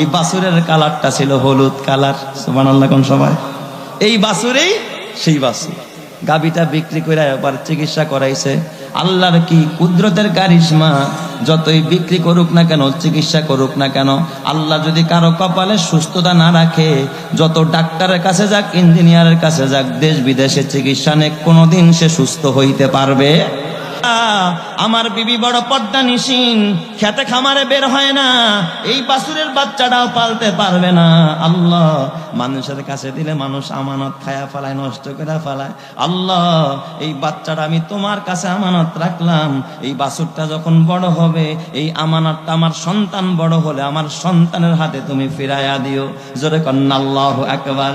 এই বাসুরের কালারটা ছিল হলুদ কালার সুবান আল্লাহ কোন সবাই এই বাসুরেই সেই বাসুর। গাবিটা বিক্রি করে আবার চিকিৎসা করাইছে। আল্লাহর কি কুদরতের কারিশমা? যতই বিক্রি করুক না কেন, চিকিৎসা করুক না কেন, আল্লাহ যদি কারও কপালে সুস্থতা না রাখে, যত ডাক্তারের কাছে যাক, ইঞ্জিনিয়ারের কাছে যাক, দেশ বিদেশে চিকিৎসা নে কোনোদিন সে সুস্থ হইতে পারবে? আমার বিবি বড় পর্দা নিশিন খেতে খামারে বের হয় না। এই বাসুরের বাচ্চাটাও পালতে পারবে না। আল্লাহ, মানুষের কাছে দিলে মানুষ আমানত খায়া ফেলায়, নষ্ট করে ফেলায়। আল্লাহ, এই বাচ্চাটা আমি তোমার কাছে আমানত রাখলাম। এই বাসুরটা যখন বড় হবে, এই আমানতটা আমার সন্তান বড় হলে আমার সন্তানের হাতে তুমি ফিরাইয়া দিও। জোরে কন্যা, আল্লাহ একবার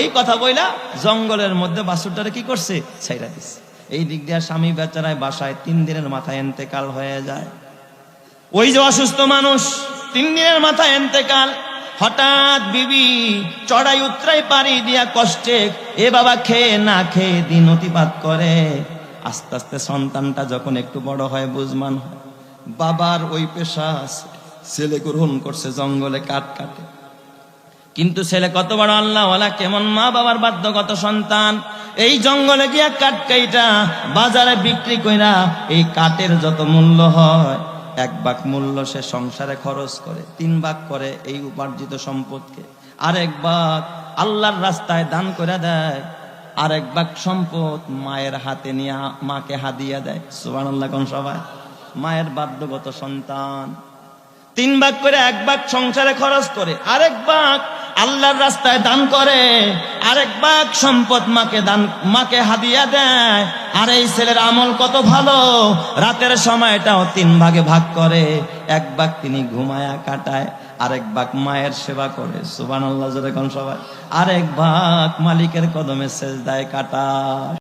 এই কথা বইলা জঙ্গলের মধ্যে বাসুরটারে কি করছে? ছাইরা দিচ্ছে এই দিক দিয়ে স্বামী বেচারায় বাসায় তিন দিনের মাথায় এন্তেকাল হয়ে যায়। ওই যে অসুস্থ মানুষ, তিন দিনের মাথায় এন্তেকাল, হঠাৎ বিবি চড়াই উত্তরাই পারি দিয়া কষ্টে এ বাবা খেয়ে না খেয়ে দিন অতিপাত করে। আস্তে আস্তে সন্তানটা যখন একটু বড় হয়, বুঝমান হয়, বাবার ওই পেশা ছেলে গ্রহণ করছে, জঙ্গলে কাঠ কাটে। কিন্তু ছেলে কত বড় আল্লাহওয়ালা, কেমন মা বাবার বাধ্যগত সন্তান। এই জঙ্গলে গিয়া কাঠ কাইটা বাজারে বিক্রি কইরা এই কাঠের যত মূল্য হয়, এক বাক মূল্য সে সংসারে খরচ করে, তিন ভাগ করে এই উপার্জিত সম্পদকে। আরেক ভাগ আল্লাহর রাস্তায় দান করে দেয়, আরেক ভাগ সম্পদ মায়ের হাতে নিয়ে মাকে হাদিয়া দেয়। সুবহানাল্লাহ, কোন সবাই মায়ের বাধ্যগত সন্তান। তিন ভাগ করে এক ভাগ সংসারে খরচ করে, আরেক ভাগ আল্লাহর রাস্তায় দান করে, আরেক বাঘ সম্পদ মাকে দান, মাকে হাদিয়া দেয়। আর এই ছেলের আমল কত ভালো? রাতের সময়টাও তিন ভাগে ভাগ করে। এক বাঘ তিনি ঘুমায়া কাটায়, আরেক বাঘ মায়ের সেবা করে। সুবান আল্লাহ সবাই। আরেক বাঘ মালিকের কদমে শেষ দায় কাটায়।